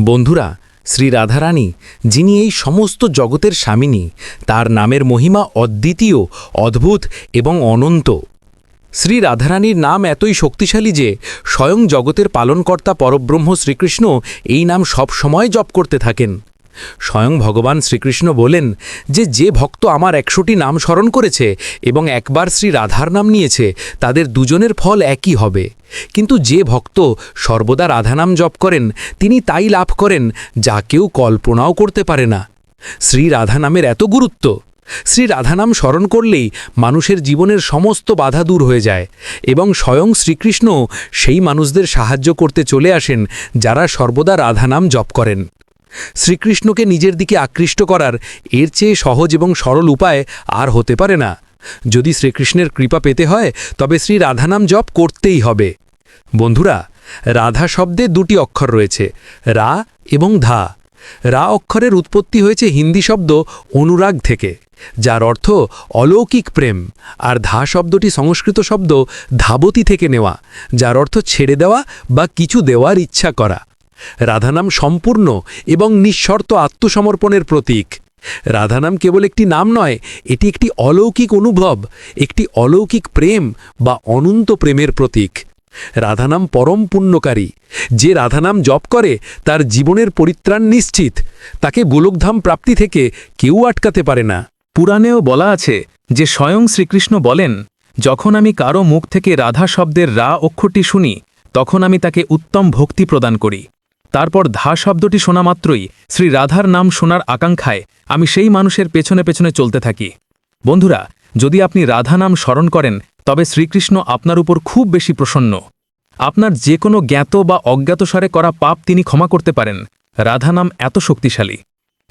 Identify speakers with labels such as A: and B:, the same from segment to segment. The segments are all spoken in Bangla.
A: বন্ধুরা, শ্রী রাধারানী, যিনি এই সমস্ত জগতের স্বামিনী, তার নামের মহিমা অদ্বিতীয়, অদ্ভুত এবং অনন্ত। শ্রী রাধারানীর নাম এতই শক্তিশালী যে, স্বয়ং জগতের পালনকর্তা পরব্রহ্ম শ্রীকৃষ্ণ এই নাম সব সময় জপ করতে থাকেন। স্বয়ং ভগবান শ্রীকৃষ্ণ বলেন যে যে ভক্ত আমার একশোটি নাম স্মরণ করেছে এবং একবার শ্রী রাধার নাম নিয়েছে, তাদের দুজনের ফল একই হবে। কিন্তু যে ভক্ত সর্বদা রাধানাম জপ করেন, তিনি তাই লাভ করেন, যা কেউ কল্পনাও করতে পারে না। শ্রী রাধা নামের এত গুরুত্ব। শ্রী রাধানাম স্মরণ করলেই মানুষের জীবনের সমস্ত বাধা দূর হয়ে যায় এবং স্বয়ং শ্রীকৃষ্ণ সেই মানুষদের সাহায্য করতে চলে আসেন, যারা সর্বদা রাধানাম জপ করেন। শ্রীকৃষ্ণকে নিজের দিকে আকৃষ্ট করার এর চেয়ে সহজ এবং সরল উপায় আর হতে পারে না। যদি শ্রীকৃষ্ণের কৃপা পেতে হয়, তবে শ্রী রাধানাম জপ করতেই হবে। বন্ধুরা, রাধা শব্দে দুটি অক্ষর রয়েছে, রা এবং ধা। রা অক্ষরের উৎপত্তি হয়েছে হিন্দি শব্দ অনুরাগ থেকে, যার অর্থ অলৌকিক প্রেম, আর ধা শব্দটি সংস্কৃত শব্দ ধাবতী থেকে নেওয়া, যার অর্থ ছেড়ে দেওয়া বা কিছু দেওয়ার ইচ্ছা করা। রাধানাম সম্পূর্ণ এবং নিঃশর্ত আত্মসমর্পণের প্রতীক। রাধানাম কেবল একটি নাম নয়, এটি একটি অলৌকিক অনুভব, একটি অলৌকিক প্রেম বা অনন্ত প্রেমের প্রতীক। রাধানাম পরম পুণ্যকারী, যে রাধানাম জপ করে তার জীবনের পরিত্রাণ নিশ্চিত, তাকে গোলকধাম প্রাপ্তি থেকে কেউ আটকাতে পারে না।
B: পুরাণেও বলা আছে যে স্বয়ং শ্রীকৃষ্ণ বলেন, যখন আমি কারও মুখ থেকে রাধা শব্দের রা অক্ষরটি শুনি, তখন আমি তাকে উত্তম ভক্তি প্রদান করি। তারপর ধা শব্দটি শোনা মাত্রই শ্রী রাধার নাম শোনার আকাঙ্ক্ষায় আমি সেই মানুষের পেছনে পেছনে চলতে থাকি। বন্ধুরা, যদি আপনি রাধা নাম স্মরণ করেন, তবে শ্রীকৃষ্ণ আপনার উপর খুব বেশি প্রসন্ন। আপনার যে কোনো জ্ঞাত বা অজ্ঞাতসারে করা পাপ তিনি ক্ষমা করতে পারেন। রাধা নাম এত শক্তিশালী।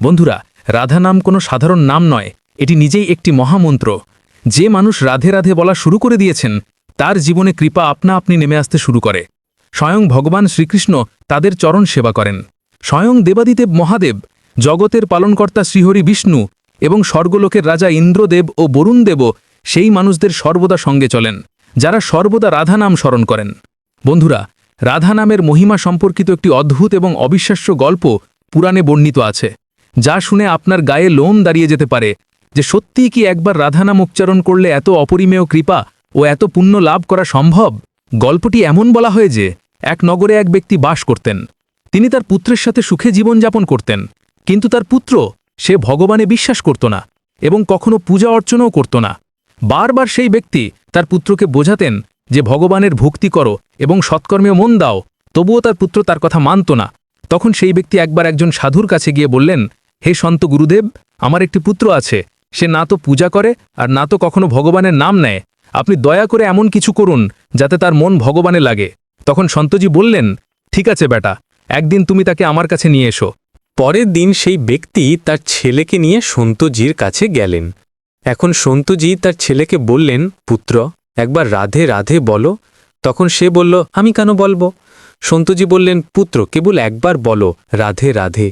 B: বন্ধুরা, রাধা নাম কোনো সাধারণ নাম নয়, এটি নিজেই একটি মহামন্ত্র। যে মানুষ রাধে রাধে বলা শুরু করে দিয়েছেন, তার জীবনে কৃপা আপনা আপনি নেমে আসতে শুরু করে। স্বয়ং ভগবান শ্রীকৃষ্ণ তাদের চরণ সেবা করেন। স্বয়ং দেবাদিদেব মহাদেব, জগতের পালনকর্তা শ্রীহরি বিষ্ণু এবং স্বর্গলোকের রাজা ইন্দ্রদেব ও বরুণদেবও সেই মানুষদের সর্বদা সঙ্গে চলেন, যারা সর্বদা রাধা নাম স্মরণ করেন। বন্ধুরা, রাধা নামের মহিমা সম্পর্কিত একটি অদ্ভুত এবং অবিশ্বাস্য গল্প পুরাণে বর্ণিত আছে, যা শুনে আপনার গায়ে লোম দাঁড়িয়ে যেতে পারে যে সত্যিই কি একবার রাধা নাম উচ্চারণ করলে এত অপরিমেয় কৃপা ও এত পুণ্য লাভ করা সম্ভব? গল্পটি এমন বলা হয় যে এক নগরে এক ব্যক্তি বাস করতেন। তিনি তার পুত্রের সাথে সুখে জীবনযাপন করতেন। কিন্তু তার পুত্র, সে ভগবানে বিশ্বাস করত না এবং কখনো পূজা অর্চনাও করত না। বারবার সেই ব্যক্তি তার পুত্রকে বোঝাতেন যে ভগবানের ভক্তি করো এবং সৎকর্মে মন দাও, তবুও তার পুত্র তার কথা মানত না। তখন সেই ব্যক্তি একবার একজন সাধুর কাছে গিয়ে বললেন, হে সন্ত গুরুদেব, আমার একটি পুত্র আছে। সে না তো পূজা করে আর না তো কখনো ভগবানের নাম নেয়। আপনি দয়া করে এমন কিছু করুন যাতে তার মন ভগবানে লাগে। তখন সন্তজি বললেন, ঠিক আছে বেটা, একদিন তুমি তাকে আমার কাছে নিয়ে এসো।
C: পরের দিন সেই ব্যক্তি তার ছেলেকে নিয়ে সন্তজির কাছে গেলেন। এখন সন্তজি তার ছেলেকে বললেন, পুত্র, একবার রাধে রাধে বলো। তখন সে বলল, আমি কেন বলব? সন্তজি বললেন, পুত্র, কেবল একবার বলো, রাধে রাধে।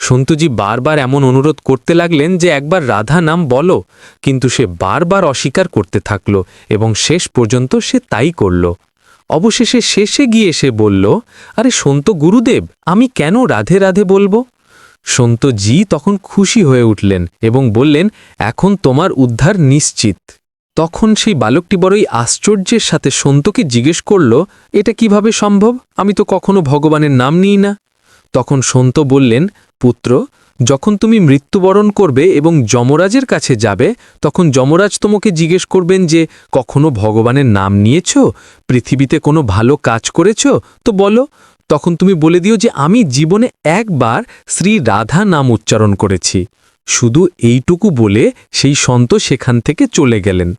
C: সন্তুজি বারবার এমন অনুরোধ করতে লাগলেন যে একবার রাধা নাম বলো, কিন্তু সে বারবার অস্বীকার করতে থাকল এবং শেষ পর্যন্ত সে তাই করল। অবশেষে শেষে গিয়ে সে বলল, আরে সন্ত গুরুদেব, আমি কেন রাধে রাধে বলব? সন্তজি তখন খুশি হয়ে উঠলেন এবং বললেন, এখন তোমার উদ্ধার নিশ্চিত। তখন সেই বালকটি বড়ই আশ্চর্যের সাথে সন্তকে জিজ্ঞেস করল, এটা কীভাবে সম্ভব? আমি তো কখনো ভগবানের নাম নিই না। তখন সন্ত বললেন, পুত্র যখন তুমি মৃত্যুবরণ করবে এবং যমরাজের কাছে যাবে, তখন যমরাজ তোমাকে জিজ্ঞেস করবেন যে, কখনো ভগবানের নাম নিয়েছ? পৃথিবীতে কোনো ভালো কাজ করেছ? তো বলো, তখন তুমি বলে দিও যে, আমি জীবনে একবার শ্রী রাধা নাম উচ্চারণ করেছি। শুধু এইটুকু বলে সেই সন্ত সেখান থেকে চলে গেলেন।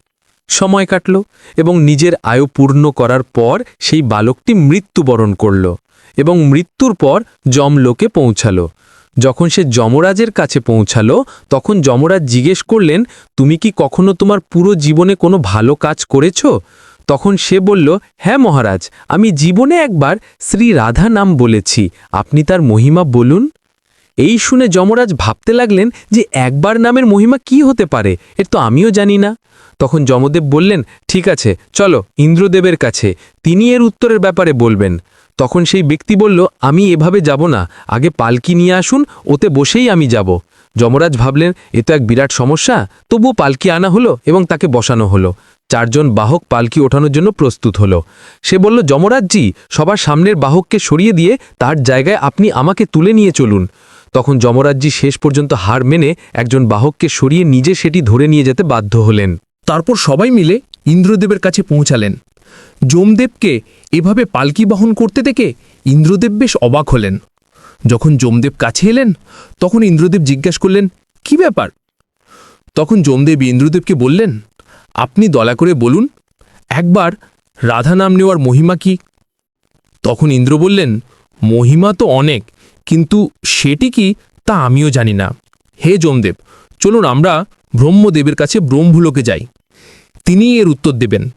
C: সময় কাটল এবং নিজের আয়ু পূর্ণ করার পর সেই বালকটি মৃত্যুবরণ করল এবং মৃত্যুর পর যমলোকে পৌঁছালো। যখন সে যমরাজের কাছে পৌঁছালো, তখন যমরাজ জিজ্ঞেস করলেন, তুমি কি কখনো তোমার পুরো জীবনে কোনো ভালো কাজ করেছ? তখন সে বলল হ্যাঁ মহারাজ, আমি জীবনে একবার শ্রী রাধা নাম বলেছি, আপনি তার মহিমা বলুন। এই শুনে যমরাজ ভাবতে লাগলেন যে একবার নামের মহিমা কি হতে পারে, এর তো আমিও জানি না। তখন যমদেব বললেন, ঠিক আছে, চলো, ইন্দ্রদেবের কাছে, তিনি এর উত্তরের ব্যাপারে বলবেন। তখন সেই ব্যক্তি বলল, আমি এভাবে যাব না। আগে পালকি নিয়ে আসুন, ওতে বসেই আমি যাব। যমরাজ ভাবলেন, এ তো এক বিরাট সমস্যা। তবুও পালকি আনা হলো এবং তাকে বসানো হলো। চারজন বাহক পালকি ওঠানোর জন্য প্রস্তুত হলো। সে বলল, যমরাজজি, সবার সামনের বাহককে সরিয়ে দিয়ে তার জায়গায় আপনি আমাকে তুলে নিয়ে চলুন। তখন যমরাজজি শেষ পর্যন্ত হার মেনে একজন বাহককে সরিয়ে নিজে সেটি ধরে নিয়ে যেতে বাধ্য হলেন।
D: তারপর সবাই মিলে ইন্দ্রদেবের কাছে পৌঁছালেন। যমদেবকে এভাবে পালকি বহন করতে দেখে ইন্দ্রদেব বেশ অবাক হলেন। যখন যমদেব কাছে এলেন, তখন ইন্দ্রদেব জিজ্ঞাসা করলেন, কি ব্যাপার? তখন যমদেব ইন্দ্রদেবকে বললেন, আপনি দয়া করে বলুন, একবার রাধা নাম নেওয়ার মহিমা কি? তখন ইন্দ্র বললেন, মহিমা তো অনেক, কিন্তু সেটি কি তা আমিও জানি না। হে যমদেব, চলুন আমরা ব্রহ্মদেবের কাছে ব্রহ্মলোকে যাই। তিনি এর উত্তর দেবেন।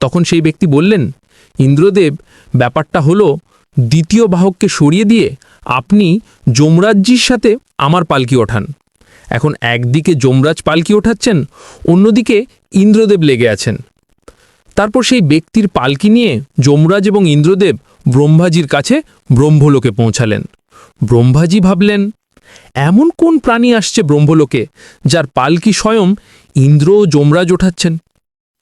D: তখন সেই ব্যক্তি বললেন, ইন্দ্রদেব, ব্যাপারটা হলো, দ্বিতীয় বাহককে সরিয়ে দিয়ে আপনি যমরাজ্যির সাথে আমার পালকি ওঠান। এখন একদিকে যমরাজ পালকি ওঠাচ্ছেন, অন্যদিকে ইন্দ্রদেব লেগে আছেন। তারপর সেই ব্যক্তির পালকি নিয়ে যমরাজ এবং ইন্দ্রদেব ব্রহ্মাজির কাছে ব্রহ্মলোকে পৌঁছালেন। ব্রহ্মাজি ভাবলেন, এমন কোন প্রাণী আসছে ব্রহ্মলোকে, যার পালকি স্বয়ং ইন্দ্র ও যমরাজ ওঠাচ্ছেন?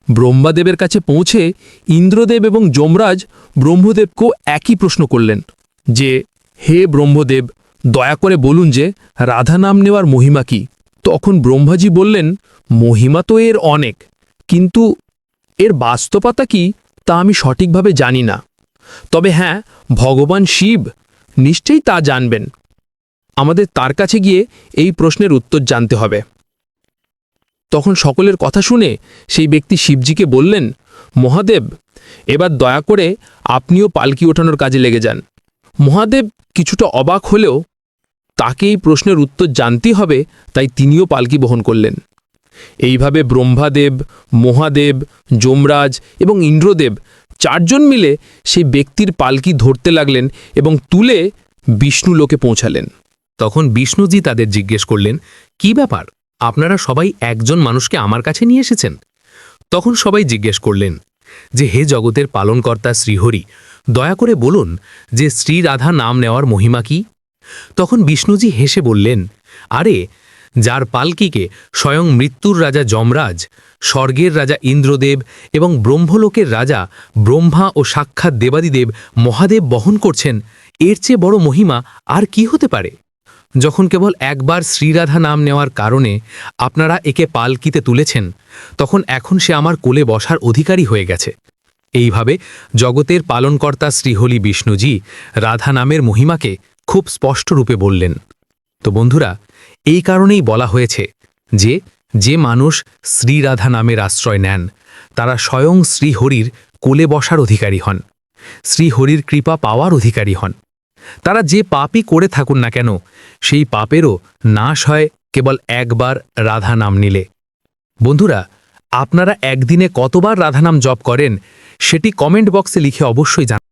D: ব্রহ্মাদেবের কাছে পৌঁছে ইন্দ্রদেব এবং যমরাজ ব্রহ্মদেবকেও একই প্রশ্ন করলেন, যে, হে ব্রহ্মদেব, দয়া করে বলুন যে, রাধা নাম নেওয়ার মহিমা কি? তখন ব্রহ্মাজি বললেন, মহিমা তো এর অনেক, কিন্তু এর বাস্তবতা কি তা আমি সঠিকভাবে জানি না। তবে হ্যাঁ ভগবান শিব নিশ্চয়ই তা জানবেন। আমাদের তার কাছে গিয়ে এই প্রশ্নের উত্তর জানতে হবে। তখন সকলের কথা শুনে সেই ব্যক্তি শিবজিকে বললেন, মহাদেব, এবার দয়া করে আপনিও পালকি ওঠানোর কাজে লেগে যান। মহাদেব কিছুটা অবাক হলেও তাকে এই প্রশ্নের উত্তর জানতেই হবে, তাই তিনিও পালকি বহন করলেন। এইভাবে ব্রহ্মাদেব, মহাদেব, যমরাজ এবং ইন্দ্রদেব চারজন মিলে সেই ব্যক্তির পালকি ধরতে লাগলেন এবং তুলে বিষ্ণু লোকে পৌঁছালেন।
A: তখন বিষ্ণুজি তাদের জিজ্ঞেস করলেন, কি ব্যাপার? আপনারা সবাই একজন মানুষকে আমার কাছে নিয়ে এসেছেন? তখন সবাই জিজ্ঞেস করলেন, যে হে জগতের পালনকর্তা শ্রীহরি, দয়া করে বলুন যে শ্রী রাধা নাম নেওয়ার মহিমা কি? তখন বিষ্ণুজি হেসে বললেন, আরে, যার পালকিকে স্বয়ং মৃত্যুর রাজা যমরাজ, স্বর্গের রাজা ইন্দ্রদেব এবং ব্রহ্মলোকের রাজা ব্রহ্মা ও সাক্ষাৎ দেবাদিদেব মহাদেব বহন করছেন, এর চেয়ে বড় মহিমা আর কি হতে পারে? যখন কেবল একবার শ্রীরাধা নাম নেওয়ার কারণে আপনারা একে পালকিতে তুলেছেন, তখন এখন সে আমার কোলে বসার অধিকারী হয়ে গেছে। এইভাবে জগতের পালনকর্তা শ্রীহলি বিষ্ণুজি রাধা নামের মহিমাকে খুব স্পষ্ট রূপে বললেন। তো বন্ধুরা, এই কারণেই বলা হয়েছে যে যে মানুষ শ্রীরাধা নামের আশ্রয় নেন, তারা স্বয়ং শ্রীহরির কোলে বসার অধিকারী হন, শ্রীহরির কৃপা পাওয়ার অধিকারী হন। তারা যে পাপই করে থাকুন না কেন, সেই পাপেরও নাশ হয় কেবল একবার রাধা নাম নিলে। বন্ধুরা, আপনারা একদিনে কতবার রাধা নাম জপ করেন, সেটি কমেন্ট বক্সে লিখে অবশ্যই জানান